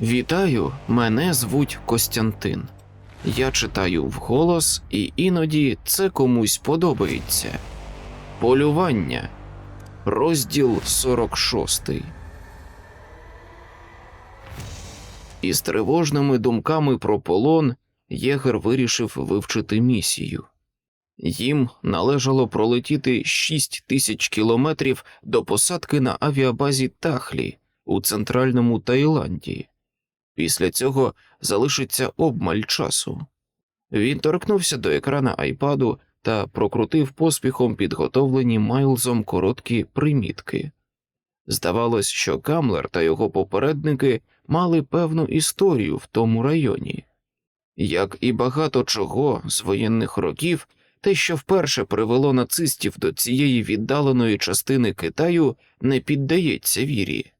Вітаю, мене звуть Костянтин. Я читаю вголос, і іноді це комусь подобається. Полювання. Розділ 46. Із тривожними думками про полон Єгер вирішив вивчити місію. Їм належало пролетіти 6 тисяч кілометрів до посадки на авіабазі Тахлі у центральному Таїланді. Після цього залишиться обмаль часу. Він торкнувся до екрана айпаду та прокрутив поспіхом підготовлені Майлзом короткі примітки. Здавалось, що Камлер та його попередники мали певну історію в тому районі. Як і багато чого з воєнних років, те, що вперше привело нацистів до цієї віддаленої частини Китаю, не піддається вірі.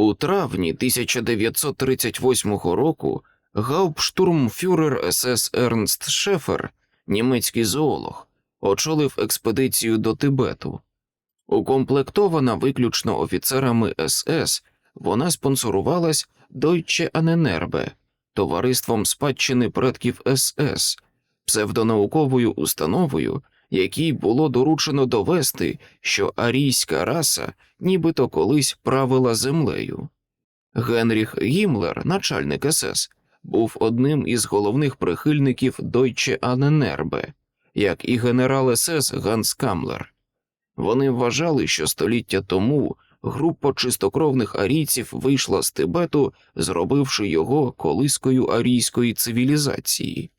У травні 1938 року гауптштурмфюрер СС Ернст Шефер, німецький зоолог, очолив експедицію до Тибету. Укомплектована виключно офіцерами СС, вона спонсорувалась Deutsche Annenerbe, товариством спадщини предків СС, псевдонауковою установою, якій було доручено довести, що арійська раса нібито колись правила землею. Генріх Гімлер, начальник СС, був одним із головних прихильників Deutsche Annenerbe, як і генерал СС Ганс Камлер. Вони вважали, що століття тому група чистокровних арійців вийшла з Тибету, зробивши його колискою арійської цивілізації.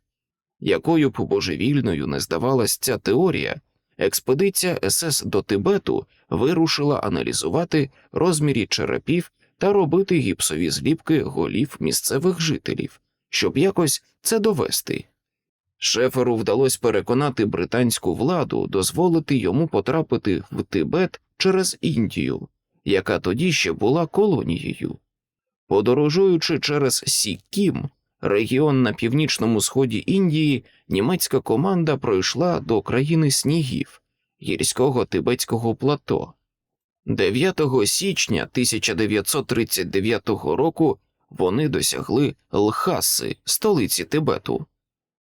Якою б божевільною не здавалась ця теорія, експедиція СС до Тибету вирушила аналізувати розмірі черепів та робити гіпсові зліпки голів місцевих жителів, щоб якось це довести. Шеферу вдалося переконати британську владу дозволити йому потрапити в Тибет через Індію, яка тоді ще була колонією. Подорожуючи через Сіккім, регіон на північному сході Індії, німецька команда пройшла до країни снігів, гірського тибетського плато. 9 січня 1939 року вони досягли Лхаси, столиці Тибету.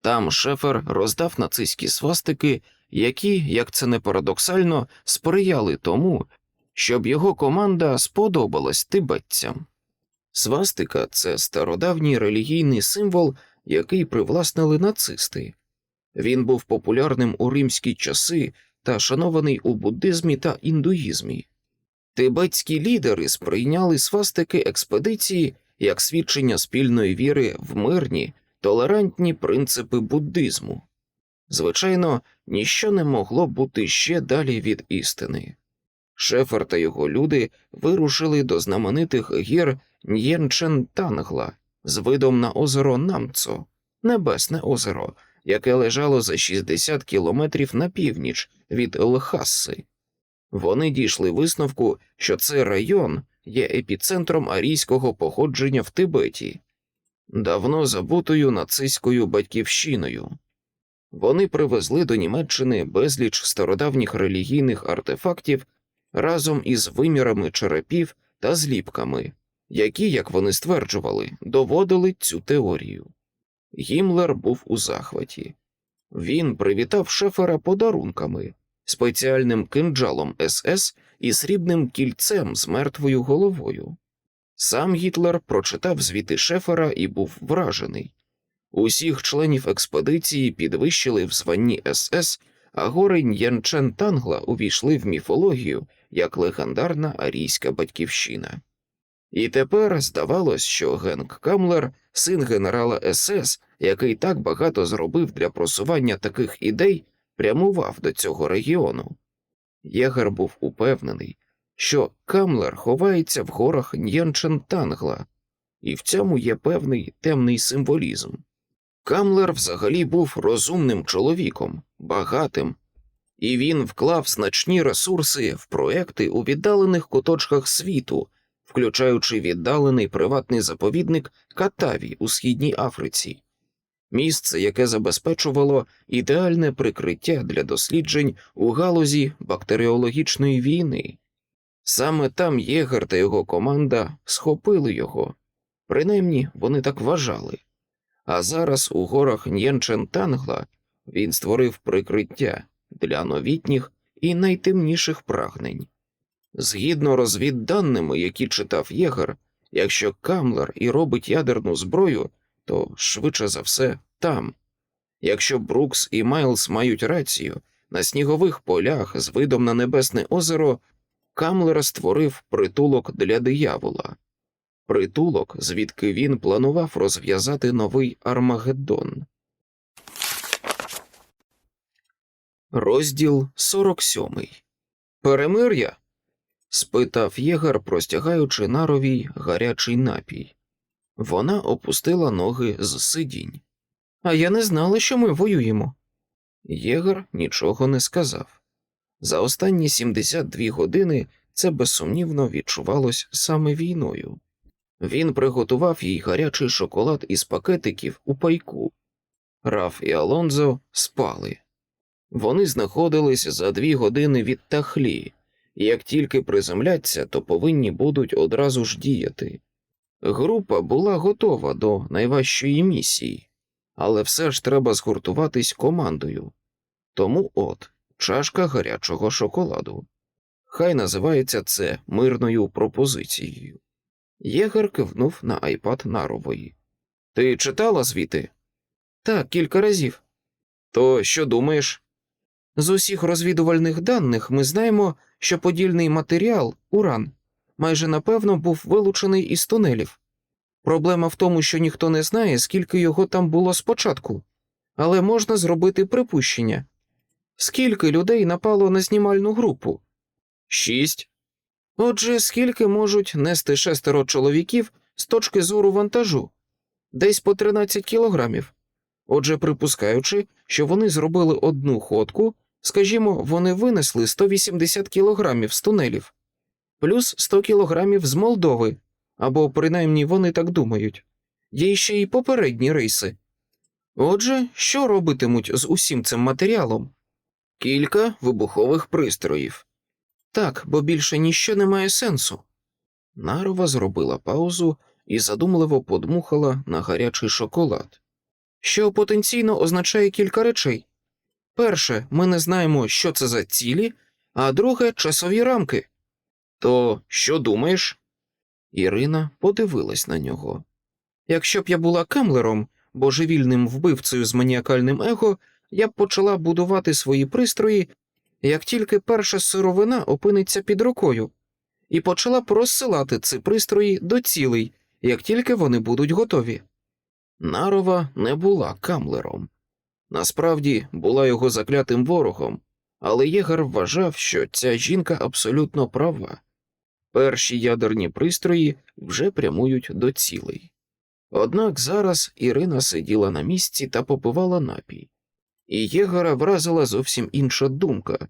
Там Шефер роздав нацистські свастики, які, як це не парадоксально, сприяли тому, щоб його команда сподобалась тибетцям. Свастика це стародавній релігійний символ, який привласнили нацисти. Він був популярним у римські часи та шанований у буддизмі та індуїзмі. Тибетські лідери сприйняли свастики експедиції як свідчення спільної віри в мирні, толерантні принципи буддизму. Звичайно, ніщо не могло бути ще далі від істини. Шефер та його люди вирушили до знаменитих гір Н'єнчен-Тангла з видом на озеро Намцо, Небесне озеро, яке лежало за 60 кілометрів на північ від Лхаси. Вони дійшли висновку, що цей район є епіцентром арійського походження в Тибеті, давно забутою нацистською батьківщиною. Вони привезли до Німеччини безліч стародавніх релігійних артефактів разом із вимірами черепів та зліпками, які, як вони стверджували, доводили цю теорію. Гімлер був у захваті. Він привітав шефера подарунками, спеціальним кинджалом СС і срібним кільцем з мертвою головою. Сам Гітлер прочитав звіти шефера і був вражений. Усіх членів експедиції підвищили в званні СС, а гори Н'янчен Тангла увійшли в міфологію як легендарна арійська батьківщина. І тепер здавалось, що Генк Камлер, син генерала СС, який так багато зробив для просування таких ідей, прямував до цього регіону. Єгер був упевнений, що Камлер ховається в горах Н'янчен-Тангла, і в цьому є певний темний символізм. Камлер взагалі був розумним чоловіком, багатим, і він вклав значні ресурси в проекти у віддалених куточках світу, включаючи віддалений приватний заповідник Катаві у східній Африці, місце, яке забезпечувало ідеальне прикриття для досліджень у галузі бактеріологічної війни. Саме там Єгер та його команда схопили його. Принаймні вони так вважали. А зараз у горах Н'єнчен-Тангла він створив прикриття для новітніх і найтемніших прагнень. Згідно розвідданими, які читав Єгер, якщо Камлер і робить ядерну зброю, то швидше за все там. Якщо Брукс і Майлз мають рацію, на снігових полях з видом на небесне озеро Камлер створив притулок для диявола. Притулок, звідки він планував розв'язати новий Армагеддон. Розділ 47 Перемир'я? спитав єгер, простягаючи наровій гарячий напій. Вона опустила ноги з сидінь. А я не знала, що ми воюємо. Єгер нічого не сказав. За останні 72 години це безсумнівно відчувалось саме війною. Він приготував їй гарячий шоколад із пакетиків у пайку. Раф і Алонзо спали. Вони знаходились за дві години від Тахлі, як тільки приземляться, то повинні будуть одразу ж діяти. Група була готова до найважчої місії, але все ж треба згуртуватись командою. Тому от чашка гарячого шоколаду. Хай називається це мирною пропозицією. Єгер кивнув на айпад Нарової. Ти читала звіти? Так, кілька разів. То що думаєш? З усіх розвідувальних даних ми знаємо, що подільний матеріал, уран, майже напевно був вилучений із тунелів. Проблема в тому, що ніхто не знає, скільки його там було спочатку, але можна зробити припущення. Скільки людей напало на знімальну групу? Шість. Отже, скільки можуть нести шестеро чоловіків з точки зору вантажу? Десь по 13 кілограмів. Отже, припускаючи, що вони зробили одну ходку, скажімо, вони винесли 180 кілограмів з тунелів, плюс 100 кілограмів з Молдови, або принаймні вони так думають. Є ще й попередні рейси. Отже, що робитимуть з усім цим матеріалом? Кілька вибухових пристроїв. Так, бо більше ніщо не має сенсу. Нарова зробила паузу і задумливо подмухала на гарячий шоколад, що потенційно означає кілька речей. Перше, ми не знаємо, що це за цілі, а друге часові рамки. То що думаєш? Ірина подивилась на нього. Якщо б я була камлером, божевільним вбивцею з маніакальним его, я б почала будувати свої пристрої, як тільки перша сировина опиниться під рукою, і почала б розсилати ці пристрої до цілей, як тільки вони будуть готові. Нарова не була камлером. Насправді була його заклятим ворогом, але Єгар вважав, що ця жінка абсолютно права. Перші ядерні пристрої вже прямують до цілей. Однак зараз Ірина сиділа на місці та попивала напій, і Єгора вразила зовсім інша думка.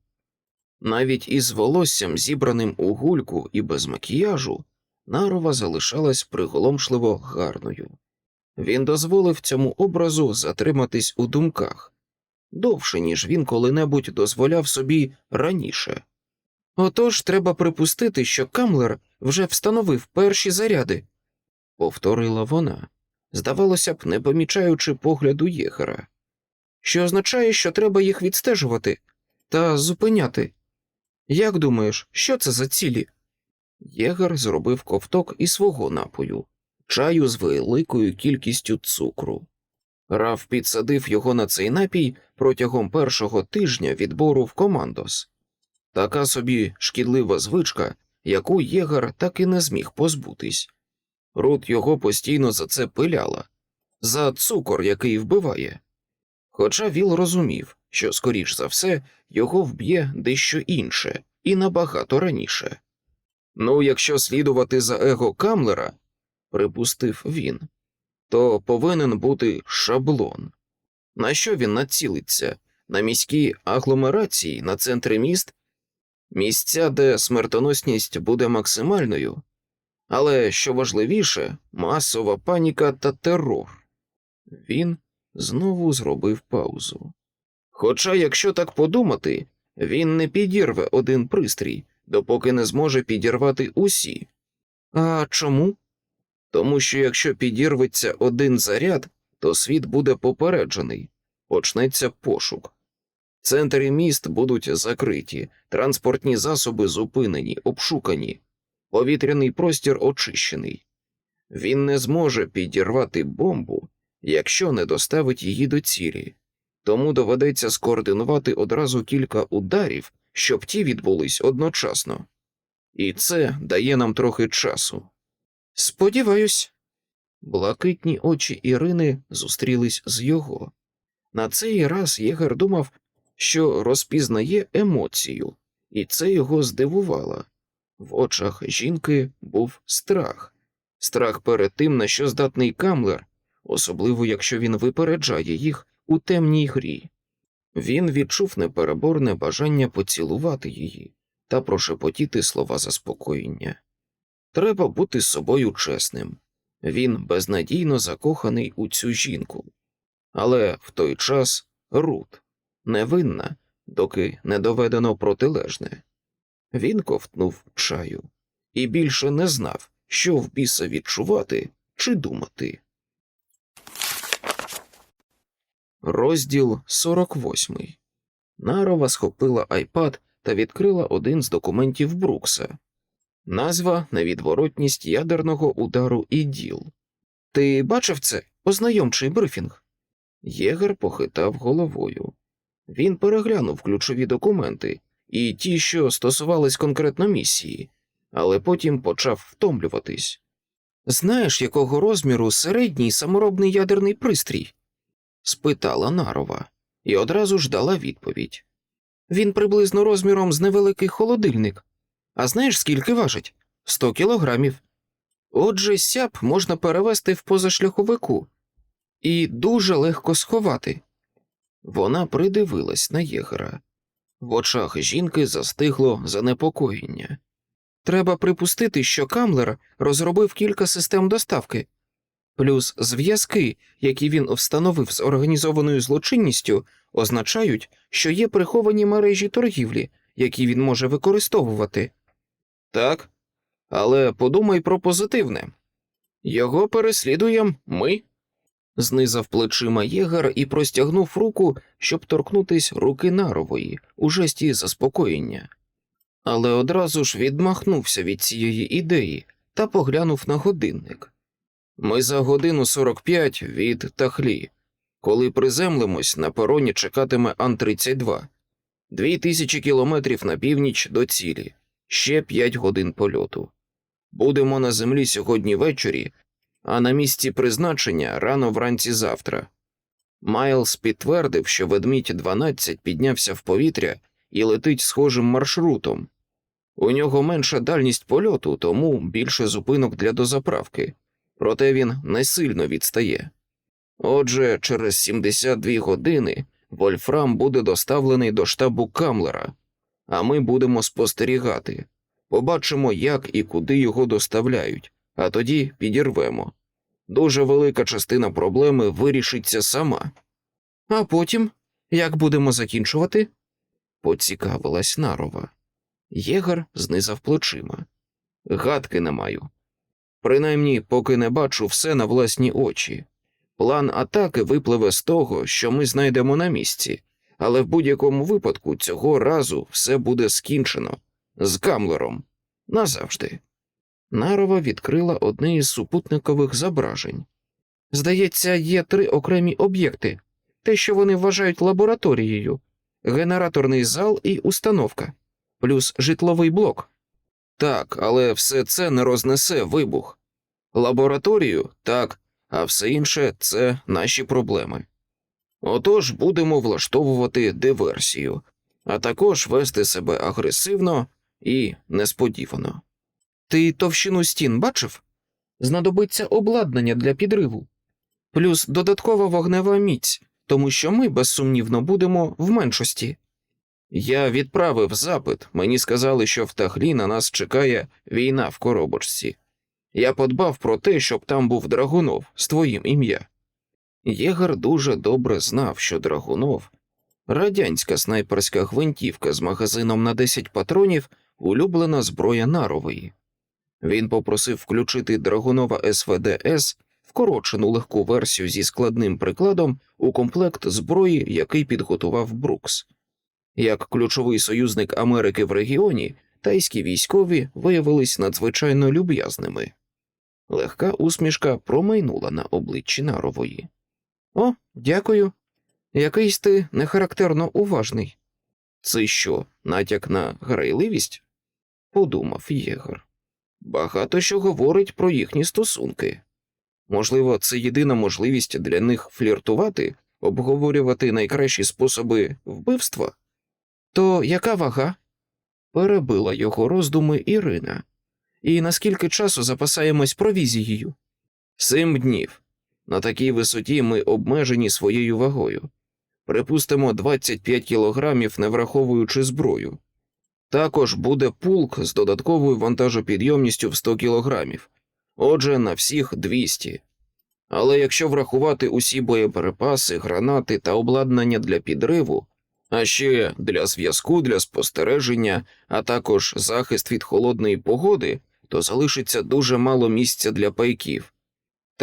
Навіть із волоссям, зібраним у гульку і без макіяжу, Нарова залишалась приголомшливо гарною. Він дозволив цьому образу затриматись у думках довше, ніж він коли-небудь дозволяв собі раніше. Отож треба припустити, що Камлер вже встановив перші заряди, повторила вона, здавалося б, не помічаючи погляду єгера, що означає, що треба їх відстежувати та зупиняти. Як думаєш, що це за цілі? Єгер зробив ковток і свого напою, чаю з великою кількістю цукру. Раф підсадив його на цей напій протягом першого тижня відбору в командос. Така собі шкідлива звичка, яку Єгар так і не зміг позбутись. Рут його постійно за це пиляла, за цукор, який вбиває. Хоча Віл розумів, що, скоріш за все, його вб'є дещо інше і набагато раніше. Ну, якщо слідувати за его Камлера, припустив він, то повинен бути шаблон. На що він націлиться? На міські агломерації, на центри міст, місця, де смертоносність буде максимальною, але що важливіше, масова паніка та терор. Він знову зробив паузу. Хоча, якщо так подумати, він не підірве один пристрій, допоки не зможе підірвати усі. А чому? Тому що якщо підірветься один заряд, то світ буде попереджений, почнеться пошук. Центри міст будуть закриті, транспортні засоби зупинені, обшукані, повітряний простір очищений. Він не зможе підірвати бомбу, якщо не доставить її до цілі, тому доведеться скоординувати одразу кілька ударів, щоб ті відбулись одночасно. І це дає нам трохи часу. Сподіваюсь. Блакитні очі Ірини зустрілись з його. На цей раз Єгер думав, що розпізнає емоцію, і це його здивувало. В очах жінки був страх, страх перед тим, на що здатний камлер, особливо якщо він випереджає їх у темній грі. Він відчув непереборне бажання поцілувати її та прошепотіти слова заспокоєння. Треба бути з собою чесним. Він безнадійно закоханий у цю жінку, але в той час Рут невинна, доки не доведено протилежне. Він ковтнув чаю і більше не знав, що в біса відчувати чи думати. Розділ 48 Нарова схопила айпад та відкрила один з документів Брукса. Назва невідворотність ядерного удару іділ. Ти бачив це? Ознайомчий брифінг. Єгер похитав головою. Він переглянув ключові документи і ті, що стосувались конкретно місії, але потім почав втомлюватись. Знаєш, якого розміру середній саморобний ядерний пристрій? спитала Нарова, і одразу ж дала відповідь. Він приблизно розміром з невеликий холодильник. А знаєш, скільки важить? Сто кілограмів. Отже, сяп можна перевести в позашляховику і дуже легко сховати. Вона придивилась на єгера. В очах жінки застигло занепокоєння. Треба припустити, що Камлер розробив кілька систем доставки, плюс зв'язки, які він встановив з організованою злочинністю, означають, що є приховані мережі торгівлі, які він може використовувати. Так, але подумай про позитивне. Його переслідуємо ми. Знизав плечима єгер і простягнув руку, щоб торкнутись руки нарової у жесті заспокоєння. Але одразу ж відмахнувся від цієї ідеї та поглянув на годинник. Ми за годину 45 від Тахлі. Коли приземлимось, на пероні чекатиме Ан-32. Дві тисячі кілометрів на північ до цілі, ще п'ять годин польоту. Будемо на землі сьогодні ввечері, а на місці призначення рано вранці завтра. Майлз підтвердив, що ведмідь 12 піднявся в повітря і летить схожим маршрутом. У нього менша дальність польоту, тому більше зупинок для дозаправки, проте він не сильно відстає. Отже, через 72 години Вольфрам буде доставлений до штабу Камлера, а ми будемо спостерігати. Побачимо, як і куди його доставляють, а тоді підірвемо. Дуже велика частина проблеми вирішиться сама. А потім, як будемо закінчувати? поцікавилась Нарова. Єгар знизав плечима. Гадки не маю. Принаймні, поки не бачу все на власні очі. План атаки випливе з того, що ми знайдемо на місці, але в будь-якому випадку цього разу все буде скінчено з Камлером назавжди. Нарова відкрила одне із супутникових зображень. Здається, є три окремі об'єкти те, що вони вважають лабораторією, генераторний зал і установка, плюс житловий блок. Так, але все це не рознесе вибух. Лабораторію так, а все інше це наші проблеми. Отож будемо влаштовувати диверсію, а також вести себе агресивно і несподівано. Ти товщину стін бачив? Знадобиться обладнання для підриву, плюс додаткова вогнева міць, тому що ми, безсумнівно, будемо в меншості. Я відправив запит, мені сказали, що в Тахлі на нас чекає війна в коробочці. Я подбав про те, щоб там був Драгунов з твоїм ім'я. Єгар дуже добре знав, що Драгунов радянська снайперська гвинтівка з магазином на 10 патронів улюблена зброя нарової. Він попросив включити Драгунова СВДС вкорочену легку версію зі складним прикладом у комплект зброї, який підготував Брукс. Як ключовий союзник Америки в регіоні, тайські військові виявились надзвичайно люб'язними. Легка усмішка промайнула на обличчі Нарової. О, дякую. Якийсь ти нехарактерно уважний. Це що, натяк на грайливість? подумав Єгор. Багато що говорить про їхні стосунки. Можливо, це єдина можливість для них фліртувати, обговорювати найкращі способи вбивства? То яка вага? Перебила його роздуми Ірина. І наскільки часу запасаємось провізією? Сім днів. На такій висоті ми обмежені своєю вагою. Припустимо 25 кілограмів, не враховуючи зброю. Також буде пулк з додатковою вантажопідйомністю в 100 кілограмів, отже, на всіх 200. Але якщо врахувати усі боєприпаси, гранати та обладнання для підриву, а ще для зв'язку, для спостереження, а також захист від холодної погоди, то залишиться дуже мало місця для пайків.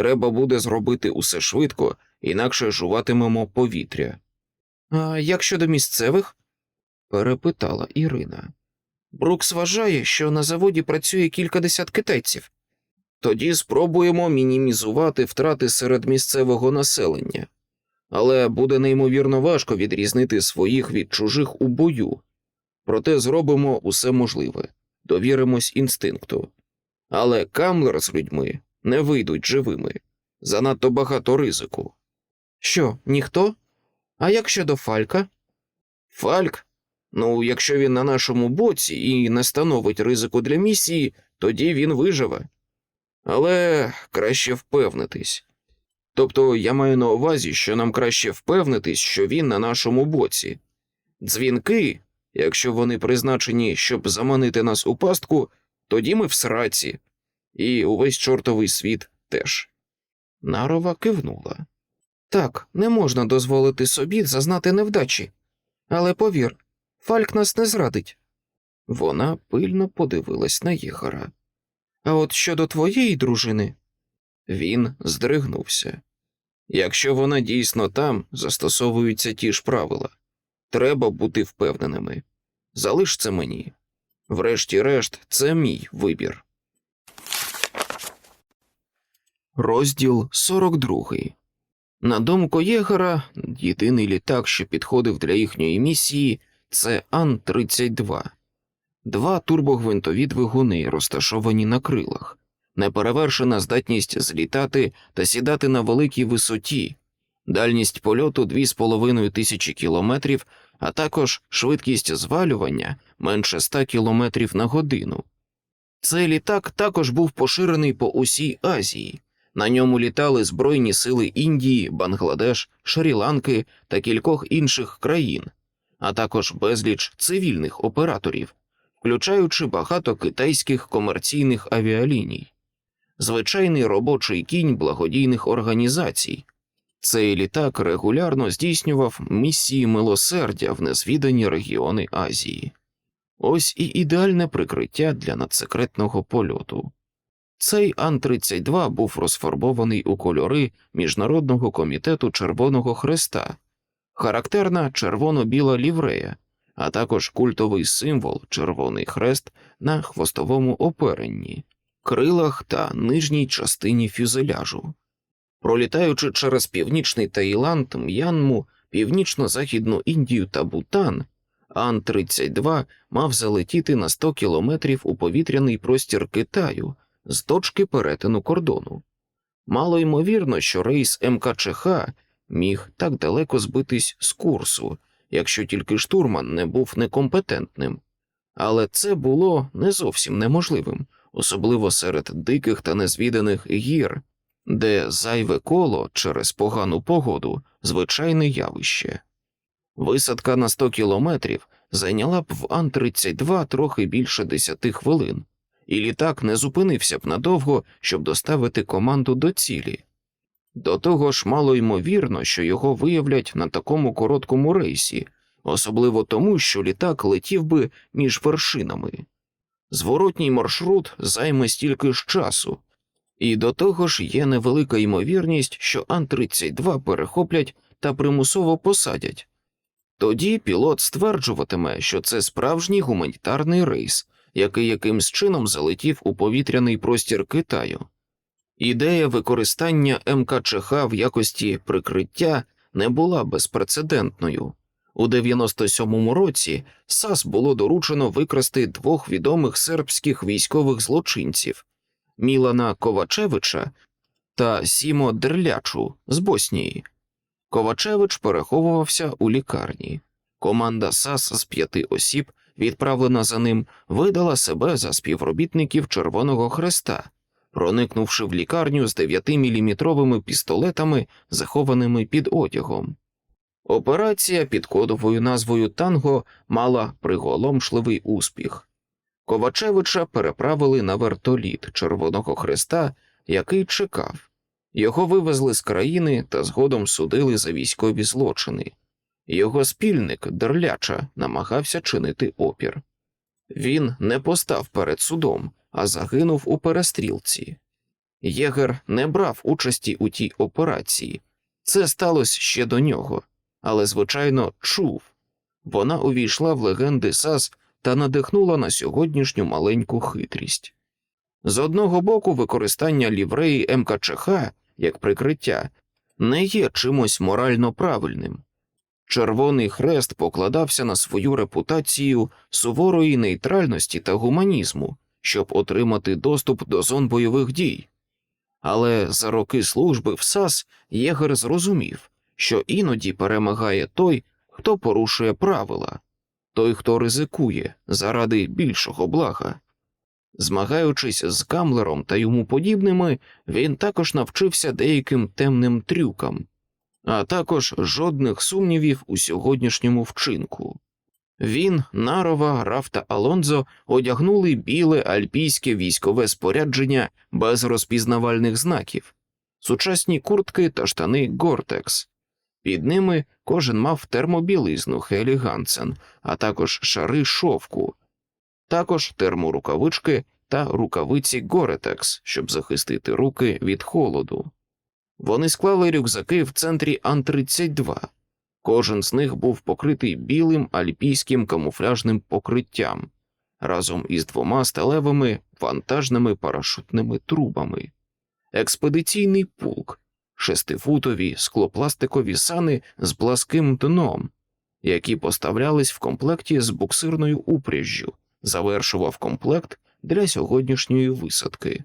Треба буде зробити усе швидко, інакше жуватимемо повітря. А як щодо місцевих? перепитала Ірина. Брукс вважає, що на заводі працює кількадесят китайців. Тоді спробуємо мінімізувати втрати серед місцевого населення, але буде неймовірно важко відрізнити своїх від чужих у бою. Проте зробимо усе можливе, довіримось інстинкту. Але камлер з людьми не вийдуть живими, занадто багато ризику. Що, ніхто? А як щодо Фалька? Фальк? Ну, якщо він на нашому боці і не становить ризику для місії, тоді він виживе. Але краще впевнитись. Тобто я маю на увазі, що нам краще впевнитись, що він на нашому боці. Дзвінки, якщо вони призначені, щоб заманити нас у пастку, тоді ми в сраці, і увесь чортовий світ теж. Нарова кивнула. Так, не можна дозволити собі зазнати невдачі. Але повір, Фальк нас не зрадить. Вона пильно подивилась на Єгора. А от щодо твоєї дружини, він здригнувся. Якщо вона дійсно там, застосовуються ті ж правила. Треба бути впевненими. Залиш це мені. Врешті-решт, це мій вибір. Розділ 42 На думку Єгора, єдиний літак, що підходив для їхньої місії, це Ан-32. Два турбогвинтові двигуни, розташовані на крилах, неперевершена здатність злітати та сідати на великій висоті, дальність польоту 2,5 тисячі кілометрів, а також швидкість звалювання менше 100 кілометрів на годину. Цей літак також був поширений по усій Азії. На ньому літали Збройні сили Індії, Бангладеш, Шрі-Ланки та кількох інших країн, а також безліч цивільних операторів, включаючи багато китайських комерційних авіаліній, звичайний робочий кінь благодійних організацій. Цей літак регулярно здійснював місії милосердя в незвідані регіони Азії. Ось і ідеальне прикриття для надсекретного польоту. Цей Ан-32 був розфарбований у кольори Міжнародного комітету Червоного Хреста, характерна червоно-біла ліврея, а також культовий символ Червоний Хрест на хвостовому оперенні, крилах та нижній частині фюзеляжу. Пролітаючи через північний Таїланд, М'янму, північно-західну Індію та Бутан, Ан-32 мав залетіти на 100 кілометрів у повітряний простір Китаю з точки перетину кордону. Мало ймовірно, що рейс МКЧХ міг так далеко збитись з курсу, якщо тільки штурман не був некомпетентним, але це було не зовсім неможливим, особливо серед диких та незвіданих гір, де зайве коло через погану погоду звичайне явище. Висадка на 100 кілометрів зайняла б в Ан-32 трохи більше 10 хвилин, і літак не зупинився б надовго, щоб доставити команду до цілі. До того ж, мало ймовірно, що його виявлять на такому короткому рейсі, особливо тому, що літак летів би між вершинами. Зворотній маршрут займе стільки ж часу, і до того ж є невелика ймовірність, що Ан-32 перехоплять та примусово посадять. Тоді пілот стверджуватиме, що це справжній гуманітарний рейс, який якимсь чином залетів у повітряний простір Китаю. Ідея використання МКЧХ в якості прикриття не була безпрецедентною. У 97-му році САС було доручено викрасти двох відомих сербських військових злочинців Мілана Ковачевича та Сімо Дерлячу з Боснії. Ковачевич переховувався у лікарні. Команда САС з п'яти осіб, відправлена за ним, видала себе за співробітників Червоного Хреста, проникнувши в лікарню з 9-мм пістолетами, захованими під одягом. Операція під кодовою назвою Танго мала приголомшливий успіх. Ковачевича переправили на вертоліт Червоного Хреста, який чекав. Його вивезли з країни та згодом судили за військові злочини. Його спільник Дерляча намагався чинити опір. Він не постав перед судом, а загинув у перестрілці. Єгер не брав участі у тій операції. Це сталося ще до нього, але, звичайно, чув. Вона увійшла в легенди САС та надихнула на сьогоднішню маленьку хитрість. З одного боку, використання лівреї МКЧХ як прикриття не є чимось морально правильним. Червоний хрест покладався на свою репутацію суворої нейтральності та гуманізму, щоб отримати доступ до зон бойових дій. Але за роки служби в САС Єгер зрозумів, що іноді перемагає той, хто порушує правила, той, хто ризикує заради більшого блага. Змагаючись з Камлером та йому подібними, він також навчився деяким темним трюкам, а також жодних сумнівів у сьогоднішньому вчинку. Він, Нарова, Раф та Алонзо одягнули біле альпійське військове спорядження без розпізнавальних знаків, сучасні куртки та штани Гортекс. Під ними кожен мав термобілизну Хелі Гансен, а також шари шовку, також терморукавички та рукавиці Горетекс, щоб захистити руки від холоду. Вони склали рюкзаки в центрі Ан-32. Кожен з них був покритий білим альпійським камуфляжним покриттям разом із двома сталевими вантажними парашутними трубами. Експедиційний пулк, шестифутові склопластикові сани з пласким дном, які поставлялись в комплекті з буксирною упряжжю, завершував комплект для сьогоднішньої висадки.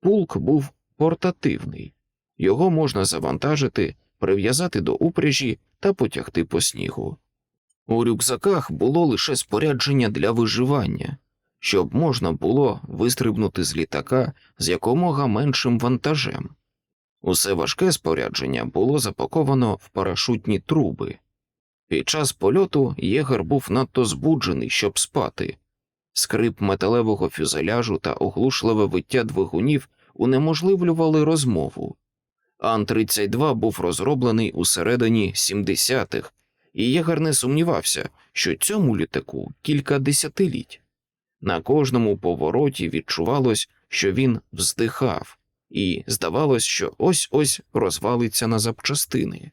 Пулк був портативний, його можна завантажити, прив'язати до упряжі та потягти по снігу. У рюкзаках було лише спорядження для виживання, щоб можна було вистрибнути з літака з якомога меншим вантажем. Усе важке спорядження було запаковано в парашутні труби. Під час польоту єгер був надто збуджений, щоб спати. Скрип металевого фюзеляжу та оглушливе виття двигунів унеможливлювали розмову. Ан-32 був розроблений у середині 70-х, і Єгер не сумнівався, що цьому літаку кілька десятиліть. На кожному повороті відчувалось, що він вздихав, і здавалось, що ось ось розвалиться на запчастини.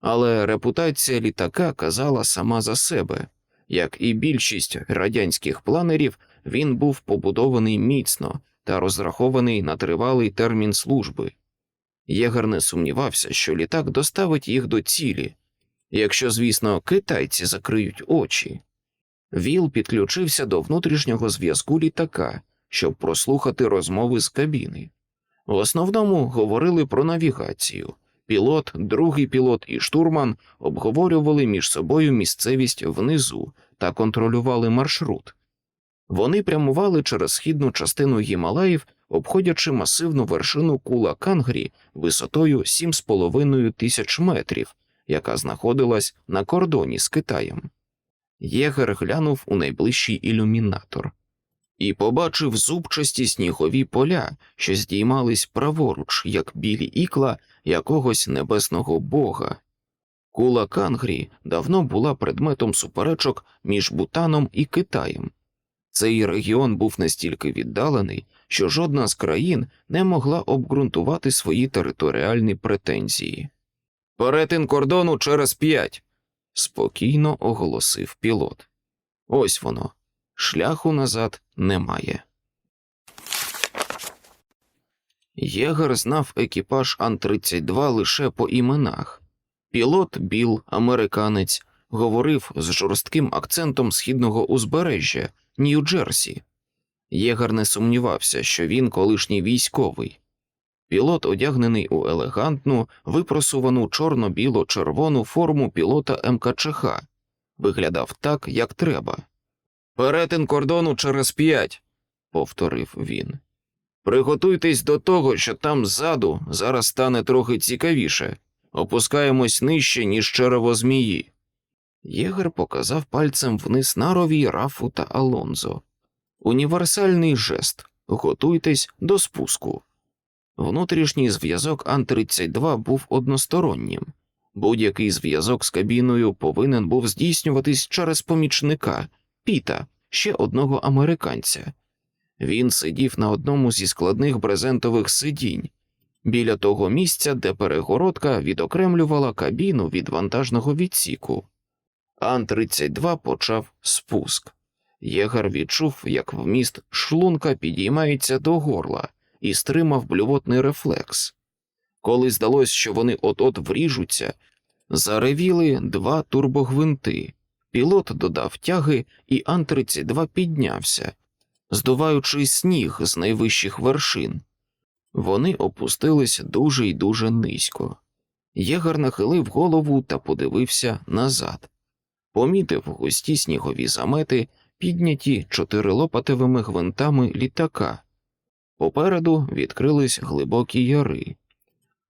Але репутація літака казала сама за себе. Як і більшість радянських планерів, він був побудований міцно та розрахований на тривалий термін служби. Єгер не сумнівався, що літак доставить їх до цілі, якщо, звісно, китайці закриють очі. Віл підключився до внутрішнього зв'язку літака, щоб прослухати розмови з кабіни. В основному говорили про навігацію. Пілот, другий пілот і штурман обговорювали між собою місцевість внизу та контролювали маршрут. Вони прямували через східну частину Гімалаїв, обходячи масивну вершину кула Кангрі висотою 7,5 тисяч метрів, яка знаходилась на кордоні з Китаєм. Єгер глянув у найближчий ілюмінатор і побачив зубчасті снігові поля, що здіймались праворуч, як білі ікла якогось небесного бога. Кула Кангрі давно була предметом суперечок між Бутаном і Китаєм. Цей регіон був настільки віддалений, що жодна з країн не могла обґрунтувати свої територіальні претензії. Перетин кордону через п'ять, спокійно оголосив пілот. Ось воно. Шляху назад немає. Єгер знав екіпаж Ан-32 лише по іменах. Пілот Біл, американець, говорив з жорстким акцентом східного узбережжя Нью-Джерсі. Єгер не сумнівався, що він колишній військовий. Пілот одягнений у елегантну, випросувану чорно-біло-червону форму пілота МКЧХ, виглядав так, як треба. Перетин кордону через п'ять, повторив він. Приготуйтесь до того, що там ззаду зараз стане трохи цікавіше. Опускаємось нижче, ніж черево змії. Єгер показав пальцем вниз нарові Рафу та Алонзо. Універсальний жест. Готуйтесь до спуску. Внутрішній зв'язок Ан-32 був одностороннім. Будь-який зв'язок з кабіною повинен був здійснюватись через помічника Піта, ще одного американця. Він сидів на одному зі складних брезентових сидінь, біля того місця, де перегородка відокремлювала кабіну від вантажного відсіку. Ан-32 почав спуск. Єгар відчув, як вміст шлунка підіймається до горла і стримав блювотний рефлекс. Коли здалось, що вони от-от вріжуться, заревіли два турбогвинти. Пілот додав тяги, і Ан-32 піднявся, здуваючи сніг з найвищих вершин. Вони опустились дуже й дуже низько. Єгар нахилив голову та подивився назад. Помітив густі снігові замети, підняті чотирилопатевими гвинтами літака. Попереду відкрились глибокі яри.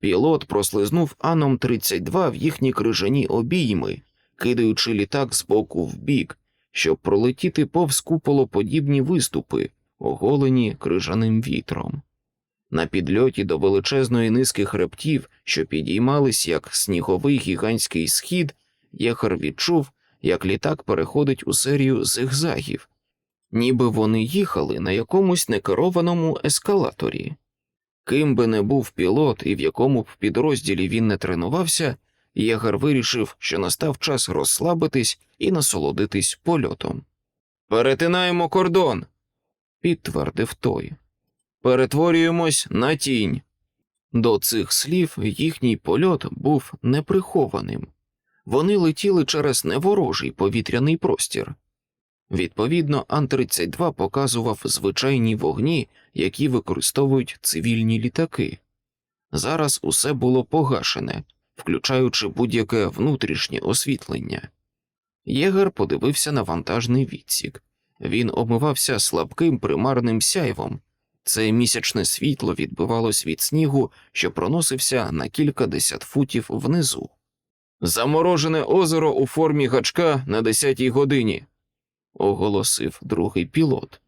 Пілот прослизнув Аном 32 в їхні крижані обійми, кидаючи літак з боку в бік, щоб пролетіти повз куполоподібні виступи, оголені крижаним вітром. На підльоті до величезної низки хребтів, що підіймались як сніговий гігантський схід, Єхар відчув, як літак переходить у серію зигзагів, ніби вони їхали на якомусь некерованому ескалаторі. Ким би не був пілот і в якому б підрозділі він не тренувався, Єгар вирішив, що настав час розслабитись і насолодитись польотом. Перетинаємо кордон, підтвердив той. Перетворюємось на тінь. До цих слів їхній польот був неприхованим. Вони летіли через неворожий повітряний простір. Відповідно, Ан-32 показував звичайні вогні, які використовують цивільні літаки. Зараз усе було погашене, включаючи будь-яке внутрішнє освітлення. Єгер подивився на вантажний відсік. Він омивався слабким примарним сяйвом. Це місячне світло відбивалось від снігу, що проносився на кількадесят футів внизу. Заморожене озеро у формі гачка на десятій годині, оголосив другий пілот.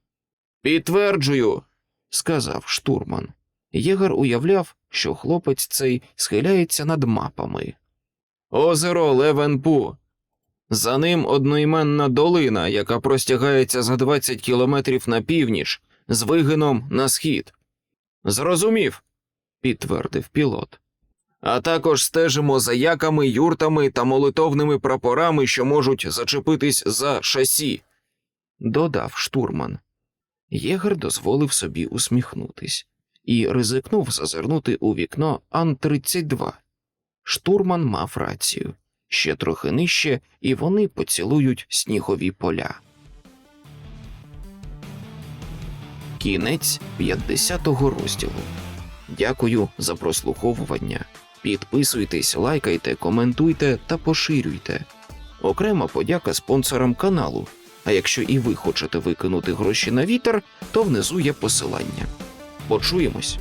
Підтверджую, сказав штурман. Єгар уявляв, що хлопець цей схиляється над мапами. Озеро Левенпу. За ним одноіменна долина, яка простягається за 20 кілометрів на північ, з вигином на схід. Зрозумів, підтвердив пілот. А також стежимо за яками, юртами та молитовними прапорами, що можуть зачепитись за шасі, додав штурман. Єгер дозволив собі усміхнутись і ризикнув зазирнути у вікно Ан-32. Штурман мав рацію ще трохи нижче, і вони поцілують снігові поля. Кінець 50-го розділу. Дякую за прослуховування. Підписуйтесь, лайкайте, коментуйте та поширюйте. Окрема подяка спонсорам каналу. А якщо і ви хочете викинути гроші на вітер, то внизу є посилання. Почуємось.